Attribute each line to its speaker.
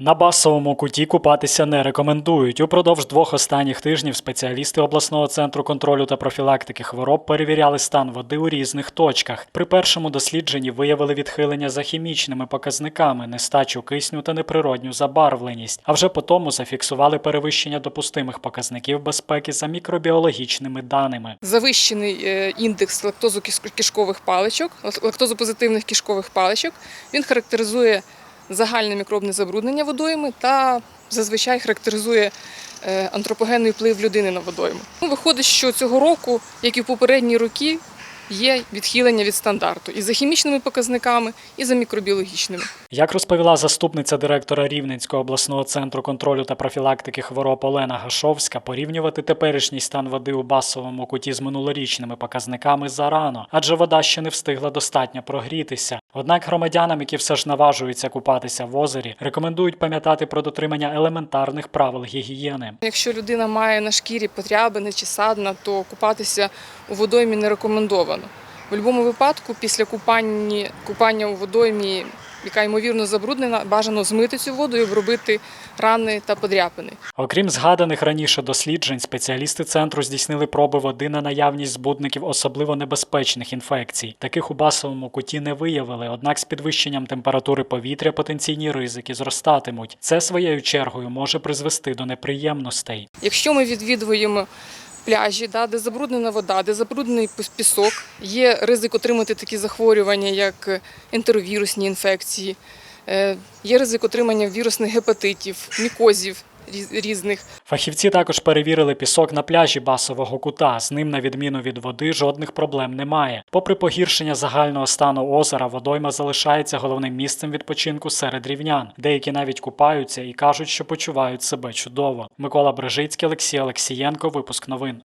Speaker 1: На басовому куті купатися не рекомендують. Упродовж двох останніх тижнів спеціалісти обласного центру контролю та профілактики хвороб перевіряли стан води у різних точках. При першому дослідженні виявили відхилення за хімічними показниками, нестачу кисню та неприродню забарвленість. А вже по тому зафіксували перевищення допустимих показників безпеки за мікробіологічними даними.
Speaker 2: Завищений е, індекс лактозу кіш- кишкових паличок, лактозопозитивних кишкових паличок. Він характеризує загальне мікробне забруднення водойми та зазвичай характеризує е, антропогенний вплив людини на водойму. Ну, Виходить, що цього року, як і в попередні роки, є відхилення від стандарту і за хімічними показниками, і за мікробіологічними.
Speaker 1: Як розповіла заступниця директора Рівненського обласного центру контролю та профілактики хвороб Олена Гашовська, порівнювати теперішній стан води у басовому куті з минулорічними показниками зарано, адже вода ще не встигла достатньо прогрітися. Однак громадянам, які все ж наважуються купатися в озері, рекомендують пам'ятати про дотримання елементарних правил гігієни.
Speaker 2: Якщо людина має на шкірі потрябини чи садна, то купатися у водоймі не рекомендовано. В будь-якому випадку, після купання, купання у водоймі, яка ймовірно забруднена, бажано змити цю воду і обробити рани та подряпини.
Speaker 1: Окрім згаданих раніше досліджень, спеціалісти центру здійснили проби води на наявність збудників особливо небезпечних інфекцій. Таких у басовому куті не виявили, однак з підвищенням температури повітря потенційні ризики зростатимуть. Це своєю чергою може призвести до неприємностей.
Speaker 2: Якщо ми відвідуємо пляжі, да, де забруднена вода, де забруднений пісок, є ризик отримати такі захворювання, як ентеровірусні інфекції, е, є ризик отримання вірусних гепатитів, мікозів різних.
Speaker 1: Фахівці також перевірили пісок на пляжі басового кута. З ним, на відміну від води, жодних проблем немає. Попри погіршення загального стану озера, водойма залишається головним місцем відпочинку серед рівнян. Деякі навіть купаються і кажуть, що почувають себе чудово. Микола Брежицький, Олексій Олексієнко. Випуск новин.